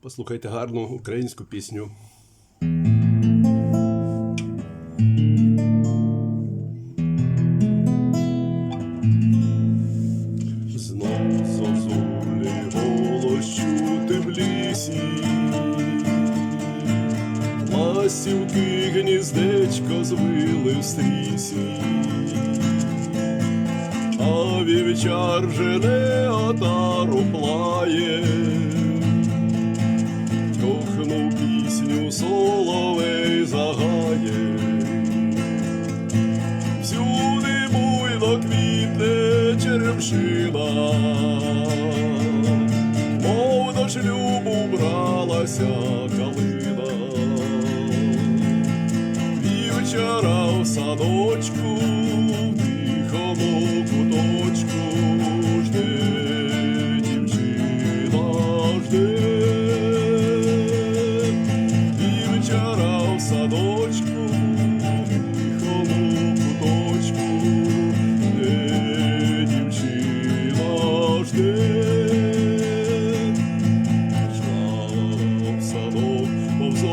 Послухайте гарну українську пісню. Знов зозулі голос чути в лісі, ласівки гніздечко в стрісі, а вівчар жене отару плає, соловей загає. Всюди буйно квітне черемшина, мов до шлюбу бралася калина, вівчара в садочку, в тихому куточку жде дівчина жде.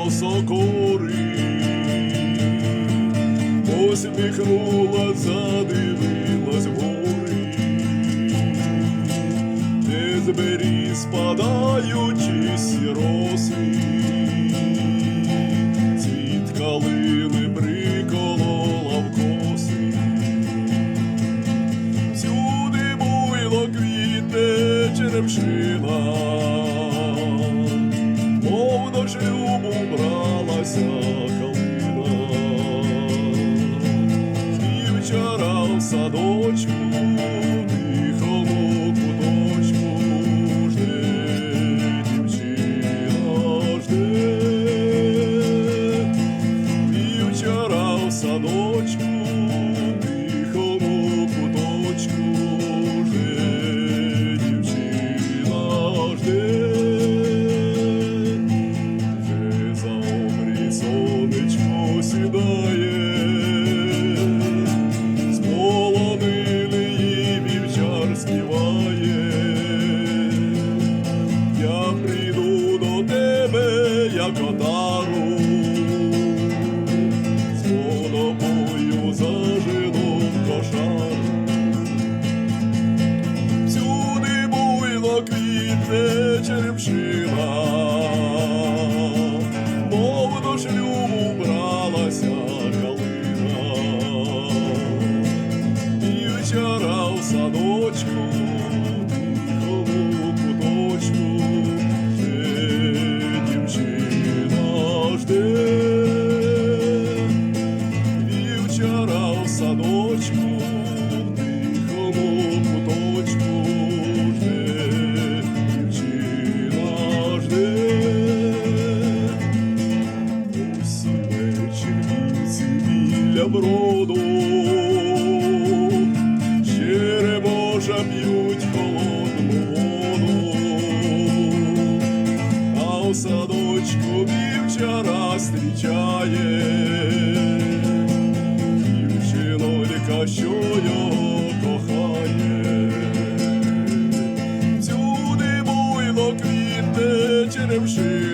Повз осокори, посміхнула, задивилась вгори, де з беріз спадаючи сіроси, цвіт калини приколола в коси. Всюди буйло квіте черемшина, бралася І вчора в садочку, dog Вівчара в садочку, в тихому куточку жде, дівчина жде. Усі вечірниці біля броду, черемоша п'ють холодну воду, а у садочку вівчара зустрічає що його кохає. Всюди буйло квітне черемшина,